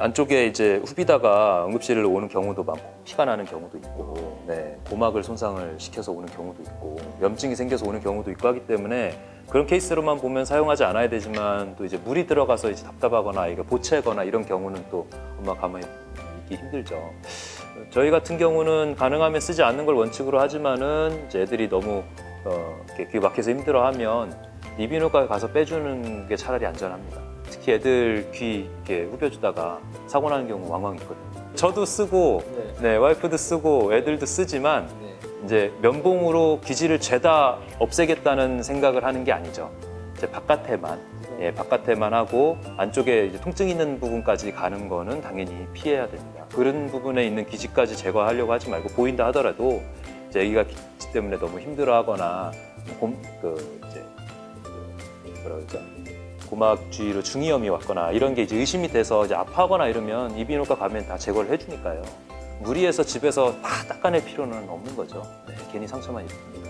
안쪽에 이제 후비다가 응급실을 오는 경우도 많고 피가 나는 경우도 있고 네, 고막을 손상을 시켜서 오는 경우도 있고 염증이 생겨서 오는 경우도 있고 하기 때문에 그런 케이스로만 보면 사용하지 않아야 되지만 또 이제 물이 들어가서 이제 답답하거나 이게 보채거나 이런 경우는 또 엄마 가만히 있기 힘들죠. 저희 같은 경우는 가능하면 쓰지 않는 걸 원칙으로 하지만은 이제 애들이 너무 어, 이렇게 귀 막혀서 힘들어하면 이비인후과에 가서 빼주는 게 차라리 안전합니다. 특히 애들 귀 이렇게 후벼주다가 사고 나는 경우 왕왕 있거든요. 저도 쓰고, 네, 와이프도 쓰고, 애들도 쓰지만 이제 면봉으로 기지를 죄다 없애겠다는 생각을 하는 게 아니죠. 이제 바깥에만, 예, 바깥에만 하고 안쪽에 이제 통증 있는 부분까지 가는 거는 당연히 피해야 됩니다. 그런 부분에 있는 기지까지 제거하려고 하지 말고 보인다 하더라도 이제 아기가 기지 때문에 너무 힘들어하거나 곰, 그 이제 그 뭐라 그러죠? 고막 주위로 중이염이 왔거나 이런 게 이제 의심이 돼서 이제 아파하거나 이러면 이비인후과 가면 다 제거를 해주니까요. 무리해서 집에서 다 닦아낼 필요는 없는 거죠. 네, 괜히 상처만 입습니다.